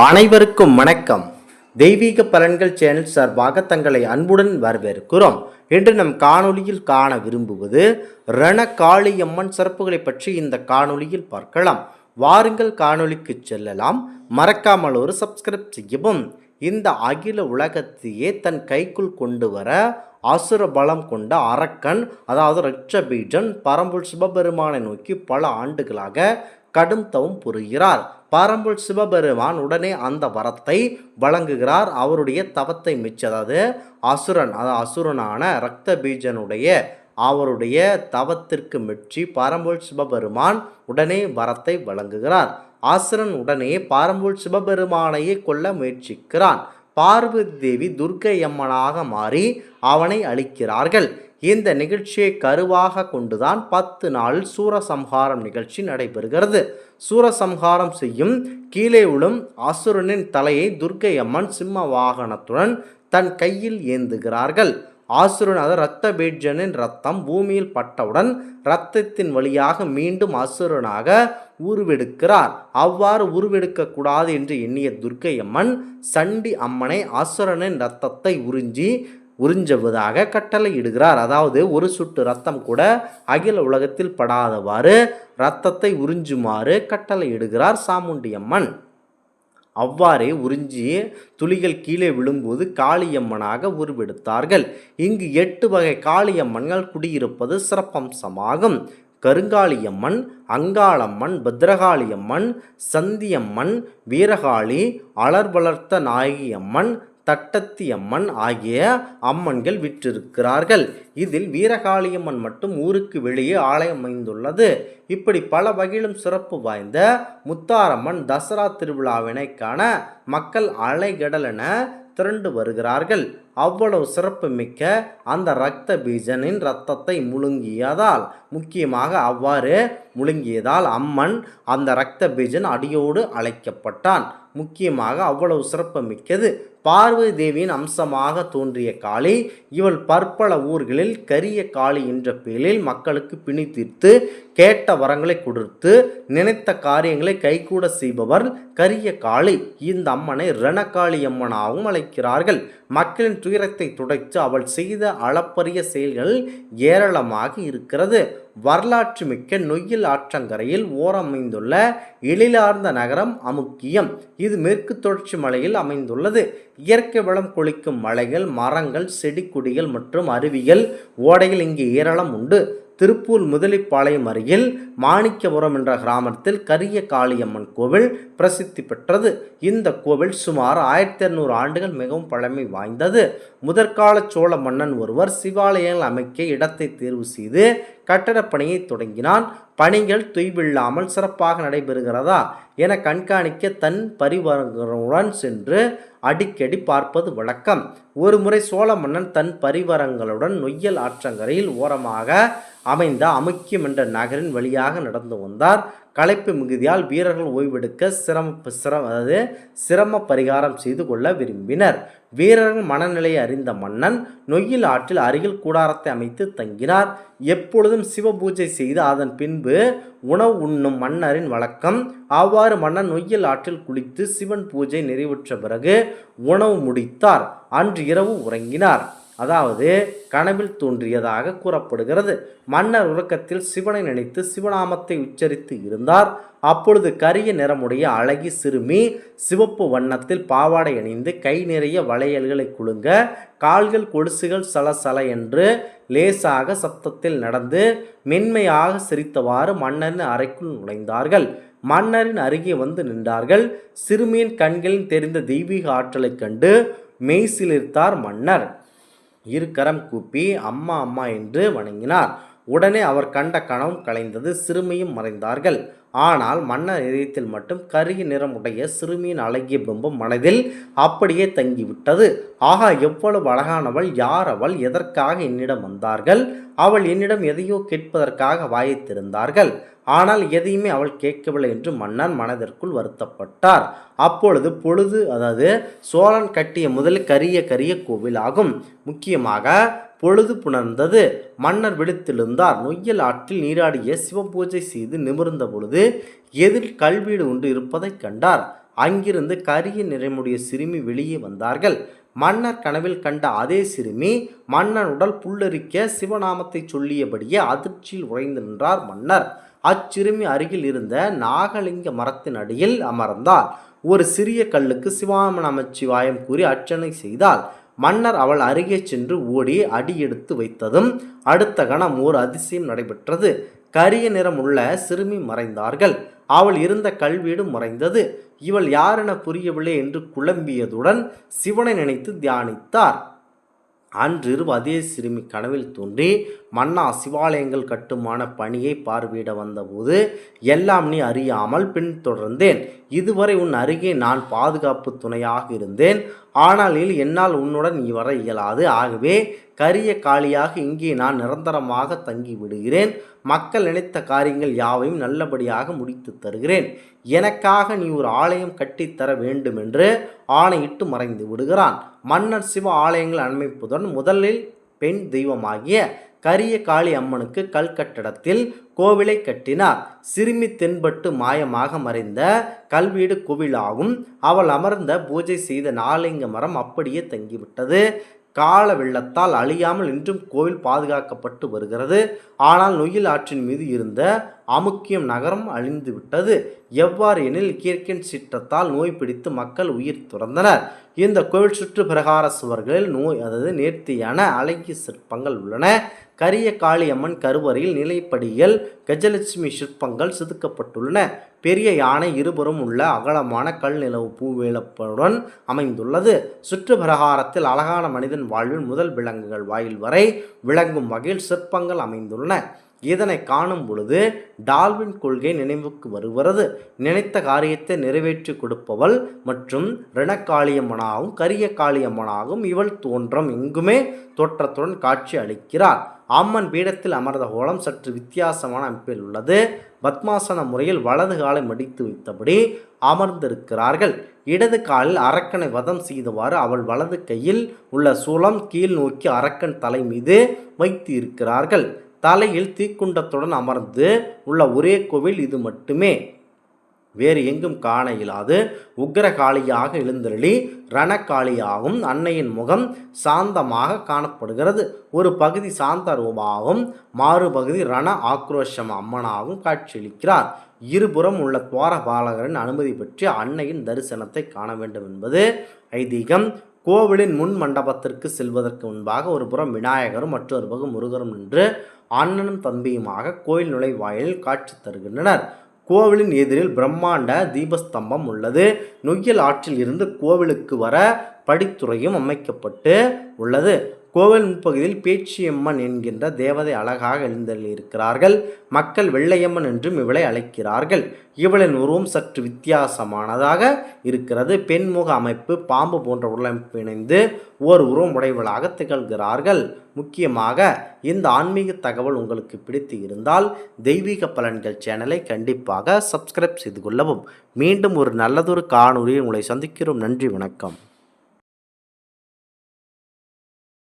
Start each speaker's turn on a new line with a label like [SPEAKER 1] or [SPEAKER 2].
[SPEAKER 1] அனைவருக்கும் வணக்கம். தெய்வீக பலன்கள் சேனல் சார்பாக தங்களை அன்புடன் வரவேற்கிறோம். இன்று நம் காணொளியில் காண விரும்புவது ரணகாளியம்மன் சிறப்புகளை பற்றி இந்த காணொளியில் பார்க்கலாம். வாருங்கள் காணொளிக்கு செல்லலாம். மறக்காமல் ஒரு சப்ஸ்கிரைப் செய்யவும். இந்த அகில உலகத்தையே தன் கைக்குள் கொண்டு வர அசுர பலம் கொண்ட அரக்கன் அதாவது ரட்சபீஜன் பரம்புல் சிவபெருமானை நோக்கி பல ஆண்டுகளாக கடும் தவம் புரிகிறார். பாரம்பல் சிவபெருமான் உடனே அந்த வரத்தை வழங்குகிறார். அவருடைய தவத்தை மிச்ச அதாவது அசுரன் அதாவது அசுரனான ரக்த பீஜனுடைய அவருடைய தவத்திற்கு மெச்சி பரம்புல் சிவபெருமான் உடனே வரத்தை வழங்குகிறார். அசுரன் உடனே பரம்புல் சிவபெருமானையே கொல்ல முயற்சிக்கிறான். பார்வதி தேவி துர்க்கை அம்மனாக மாறி அவனை அழிக்கிறார்கள் இந்த நிகழ்ச்சியை கருவாக கொண்டுதான் பத்து நாள் சூரசம்ஹாரம் நிகழ்ச்சி நடைபெறுகிறது. சூரசம்ஹாரம் செய்யும் கீழே விழும் அசுரனின் தலையை துர்க்கை அம்மன் சிம்ம வாகனத்துடன் தன் கையில் ஏந்துகிறார்கள். ஆசுரன் அது இரத்த பீட்ஜனின் ரத்தம் பூமியில் பட்டவுடன் இரத்தத்தின் வழியாக மீண்டும் அசுரனாக உருவெடுக்கிறார். அவ்வாறு உருவெடுக்க கூடாது என்று எண்ணிய துர்க்கை அம்மன் சண்டி அம்மனை அசுரனின் இரத்தத்தை உறிஞ்சி உறிஞ்சுவதாக கட்டளையிடுகிறார். அதாவது ஒரு சுட்டு ரத்தம் கூட அகில உலகத்தில் படாதவாறு இரத்தத்தை உறிஞ்சுமாறு கட்டளையிடுகிறார் சாமுண்டியம்மன். அவ்வாறே உறிஞ்சி துளிகள் கீழே விழும்போது காளியம்மனாக உருவெடுத்தார்கள். இங்கு எட்டு வகை காளியம்மன்கள் குடியிருப்பது சிறப்பம்சமாகும். கருங்காளியம்மன் அங்காளம்மன் பத்ரகாளியம்மன் சந்தியம்மன் வீரகாளி அலர்வளர்த்த நாயகியம்மன் தட்டத்தி அம்மன் ஆகிய அம்மன்கள் விற்றிருக்கிறார்கள். இதில் வீரகாளியம்மன் மட்டும் ஊருக்கு வெளியே ஆலயம் அமைந்துள்ளது இப்படி பல வகையிலும் சிறப்பு வாய்ந்த முத்தாரம்மன் தசரா திருவிழாவினை காண மக்கள் அலைகடலென திரண்டு வருகிறார்கள். அவ்வளவு சிறப்பு மிக்க அந்த இரத்த பீஜனின் இரத்தத்தை முழுங்கியதால் முக்கியமாக அவ்வாறு முழுங்கியதால் அம்மன் அந்த இரத்த பீஜன் அடியோடு அழைக்கப்பட்டான். முக்கியமாக அவ்வளவு சிறப்பு மிக்கது பார்வதி தேவியின் அம்சமாக தோன்றிய காளி இவள் பற்பல ஊர்களில் கரிய காளி என்ற பெயரில் மக்களுக்கு பிணி தீர்த்து கேட்ட வரங்களை கொடுத்து நினைத்த காரியங்களை கைகூட செய்பவர் கரிய காளி. இந்த அம்மனை ரணகாளி அம்மனாகவும் அழைக்கிறார்கள். மக்களின் துயரத்தை துடைத்து அவள் செய்த அளப்பரிய செயல்கள் ஏராளமாக இருக்கிறது. வரலாற்று மிக்க நொய்யல் ஆற்றங்கரையில் ஓரமைந்துள்ள எழிலார்ந்த நகரம் அமுக்கியம். இது மேற்கு தொடர்ச்சி மலையில் அமைந்துள்ளது. இயற்கை வளம் கொளிக்கும் மலைகள் மரங்கள் செடி கொடிகள் மற்றும் அருவிகள் ஓடைகள் இங்கு ஏராளம் உண்டு. திருப்பூர் முதலிப்பாளையம் அருகில் மாணிக்கபுரம் என்ற கிராமத்தில் கரிய காளியம்மன் கோவில் பிரசித்தி பெற்றது. இந்த கோவில் சுமார் ஆயிரத்தி இரநூறு ஆண்டுகள் மிகவும் பழமை வாய்ந்தது. முதற்கால சோழ மன்னன் ஒருவர் சிவாலயங்கள் அமைக்க இடத்தை தேர்வு செய்து கட்டடப்பணியை தொடங்கினான். பணிகள் தொய்வில்லாமல் சிறப்பாக நடைபெறுகிறதா என கண்காணிக்க தன் பரிவாரங்களுடன் சென்று அடிக்கடி பார்ப்பது வழக்கம். ஒருமுறை சோழ மன்னன் தன் பரிவாரங்களுடன் நொய்யல் ஆற்றங்கரையில் ஓரமாக அமைந்த அமுக்கியம் என்ற நகரின் வழியாக நடந்து வந்தார். களைப்பு மிகுதியால் வீரர்கள் ஓய்வெடுக்க சிரம சிரம அதாவது சிரம பரிகாரம் செய்து கொள்ள விரும்பினர். வீரர்கள் மனநிலையை அறிந்த மன்னன் நொய்யில் ஆற்றில் அருகில் கூடாரத்தை அமைத்து தங்கினார். எப்பொழுதும் சிவ பூஜை செய்து அதன் பின்பு உணவு உண்ணும் மன்னரின் வழக்கம். அவ்வாறு மன்னன் நொய்யல் ஆற்றில் குளித்து சிவன் பூஜை நிறைவுற்ற பிறகு உணவு முடித்தார். அன்று இரவு உறங்கினார். அதாவது கனவில் தோன்றியதாக கூறப்படுகிறது. மன்னர் உறக்கத்தில் சிவனை நினைத்து சிவநாமத்தை உச்சரித்து இருந்தார். அப்பொழுது கரிய நிறமுடைய அழகி சிறுமி சிவப்பு வண்ணத்தில் பாவாடை அணிந்து கை நிறைய வளையல்களை குலுங்க கால்கள் கொலுசுகள் சலசல என்று லேசாக சப்தத்தில் நடந்து மென்மையாக சிரித்தவாறு மன்னரின் அறைக்குள் நுழைந்தார்கள். மன்னரின் அருகே வந்து நின்றார்கள். சிறுமியின் கண்களில் தெரிந்த தெய்வீக ஆற்றலைக் கண்டு மெய்சிலிர்த்தார் மன்னர். இருகரம் கூப்பி அம்மா அம்மா என்று வணங்கினார். உடனே அவர் கண்ட கனவும் கலைந்தது சிறுமியும் மறைந்தார்கள். ஆனால் மன்னர் இதயத்தில் மட்டும் கரிய நிறமுடைய சிறுமியின் அழகிய பிம்பம் மனதில் அப்படியே தங்கிவிட்டது. ஆகா எவ்வளவு அழகானவள் யார் அவள் எதற்காக என்னிடம் வந்தார்கள்? அவள் என்னிடம் எதையோ கேட்பதற்காக வாய்த்திருந்தார்கள். ஆனால் எதையுமே அவள் கேட்கவில்லை என்று மன்னன் மனதிற்குள் வருத்தப்பட்டார். அப்பொழுது பொழுது அதாவது சோழன் கட்டிய முதல் கரிய கரிய கோவில் ஆகும் முக்கியமாக பொழுது புணர்ந்தது. மன்னர் விழித்தெழுந்தார் நொய்யல் ஆற்றில் நீராடிய சிவபூஜை செய்து நிமிர்ந்த பொழுது எதிர் கல்வீடு ஒன்று இருப்பதைக் கண்டார். அங்கிருந்து கரிய நிறமுடைய சிறுமி வெளியே வந்தார்கள். மன்னர் கனவில் கண்ட அதே சிறுமி மன்னன் உடல் புல்லரிக்க சிவநாமத்தை சொல்லியபடியே அதிர்ச்சியில் உறைந்து நின்றார் மன்னர். அச்சிறுமி அருகில் இருந்த நாகலிங்க மரத்தின் அடியில் அமர்ந்தார். ஒரு சிறிய கல்லுக்கு சிவாம நமச்சிவாயம் கூறி அர்ச்சனை செய்தால் மன்னர் அவள் அருகே சென்று ஓடி அடி எடுத்து வைத்ததும் அடுத்த கணம் ஓர் அதிசயம் நடைபெற்றது. கரிய நிறமுள்ள சிறுமி மறைந்தார்கள். அவள் இருந்த கல்வீடு மறைந்தது. இவள் யாரென புரியவில்லை என்று குழம்பியதுடன் சிவனை நினைத்து தியானித்தார். அன்றிரவு அதே சிறுமி கனவில் தோன்றி மன்னா சிவாலயங்கள் கட்டுமான பணியை பார்வையிட வந்தபோது எல்லாம் நீ அறியாமல் பின்தொடர்ந்தேன். இதுவரை உன் அருகே நான் பாதுகாப்பு துணையாக இருந்தேன். ஆனால் என்னால் உன்னுடன் நீ வர இயலாது. ஆகவே கரிய காளியாக இங்கே நான் நிரந்தரமாக தங்கி விடுகிறேன். மக்கள் நினைத்த காரியங்கள் யாவையும் நல்லபடியாக முடித்து தருகிறேன். எனக்காக நீ ஒரு ஆலயம் கட்டித்தர வேண்டுமென்று ஆணையிட்டு மறைந்து விடுகிறான். மன்னர் சிவ ஆலயங்கள் அமைப்புடன் முதலில் பெண் தெய்வமாகிய கரிய காளி அம்மனுக்கு கல்கட்டடத்தில் கோவிலை கட்டினார். சிறுமி தென்பட்டு மாயமாக மறைந்த கல்வீடு கோவிலாகும் அவள் அமர்ந்த பூஜை செய்த நாலிங்க மரம் அப்படியே தங்கிவிட்டது. கால வெள்ளத்தால் அழியாமல் இன்றும் கோவில் பாதுகாக்கப்பட்டு வருகிறது. ஆனால் நொயில் ஆற்றின் மீது இருந்த அமுக்கியம் நகரம் அழிந்து விட்டது. எவ்வாறு எனில் இயற்கையின் சீற்றத்தால் நோய் பிடித்து மக்கள் உயிர் துறந்தனர். இந்த கோவில் சுற்று பிரகார சுவர்களில் நோய் அதாவது நேர்த்தியான அழகிய சிற்பங்கள் உள்ளன. கரிய காளியம்மன் கருவறையில் நிலைப்படிகள் கஜலட்சுமி சிற்பங்கள் செதுக்கப்பட்டுள்ளன. பெரிய யானை இருபுறம் உள்ள அகலமான கல் நிலவு பூவேலப்புடன் அமைந்துள்ளது. சுற்று பிரகாரத்தில் அழகான மனிதன் வாழ்வில் முதல் விலங்குகள் வாயில் வரை விளங்கும் வகையில் சிற்பங்கள் அமைந்துள்ளன. இதனை காணும் பொழுது டால்வின் கொள்கை நினைவுக்கு வருகிறது. நினைத்த காரியத்தை நிறைவேற்றி கொடுப்பவள் மற்றும் ரிணக்காளியம்மனாகவும் கரிய காளியம்மனாகவும் இவள் தோன்றம் எங்குமே தோற்றத்துடன் காட்சி அளிக்கிறார். அம்மன் பீடத்தில் அமர்ந்த கோலம் சற்று வித்தியாசமான அமைப்பில் உள்ளது. பத்மாசன முறையில் வலது காலை மடித்து வைத்தபடி அமர்ந்திருக்கிறார்கள். இடது காலில் அரக்கனை வதம் செய்தவாறு அவள் வலது கையில் உள்ள சூளம் கீழ் நோக்கி அரக்கன் தலை மீது வைத்து இருக்கிறார்கள் தலையில் தீக்குண்டத்துடன் அமர்ந்து உள்ள ஒரே கோவில் இது மட்டுமே. வேறு எங்கும் காண இயலாது. உக்ரகாளியாக எழுந்தருளி ரணக்காளியாகவும் அன்னையின் முகம் சாந்தமாக காணப்படுகிறது. ஒரு பகுதி சாந்த ரூபாவும் மாறுபகுதி ரண ஆக்ரோஷம் அம்மனாகவும் காட்சியளிக்கிறார். இருபுறம் உள்ள துவாரபாலகரின் அனுமதி பெற்று அன்னையின் தரிசனத்தை காண வேண்டும் என்பது ஐதீகம். கோவிலின் முன் மண்டபத்திற்கு செல்வதற்கு முன்பாக ஒரு புறம் விநாயகரும் மற்றொரு பக்கம் முருகரும் நின்று அண்ணனும் தம்பியுமாக கோயில் நுழைவாயிலில் காட்சி தருகின்றனர். கோவிலின் எதிரில் பிரம்மாண்ட தீபஸ்தம்பம் உள்ளது. நொய்யல் ஆற்றில் இருந்து கோவிலுக்கு வர படித்துறையும் அமைக்கப்பட்டு உள்ளது. கோவில் முன்பகுதியில் பேச்சியம்மன் என்கின்ற தேவதை அழகாக எழுந்தள்ளியிருக்கிறார்கள் மக்கள் வெள்ளையம்மன் என்றும் இவளை அழைக்கிறார்கள். இவளின் உருவம் சற்று வித்தியாசமானதாக இருக்கிறது. பெண்முக அமைப்பு பாம்பு போன்ற உடலமைப்பு இணைந்து ஓர் உருவம் உடையவளாக திகழ்கிறார்கள். முக்கியமாக இந்த ஆன்மீக தகவல் உங்களுக்கு பிடித்து இருந்தால் தெய்வீக பலன்கள் சேனலை கண்டிப்பாக சப்ஸ்கிரைப் செய்து கொள்ளவும். மீண்டும் ஒரு நல்லதொரு காணொலியை உங்களை சந்திக்கிறோம். நன்றி வணக்கம்.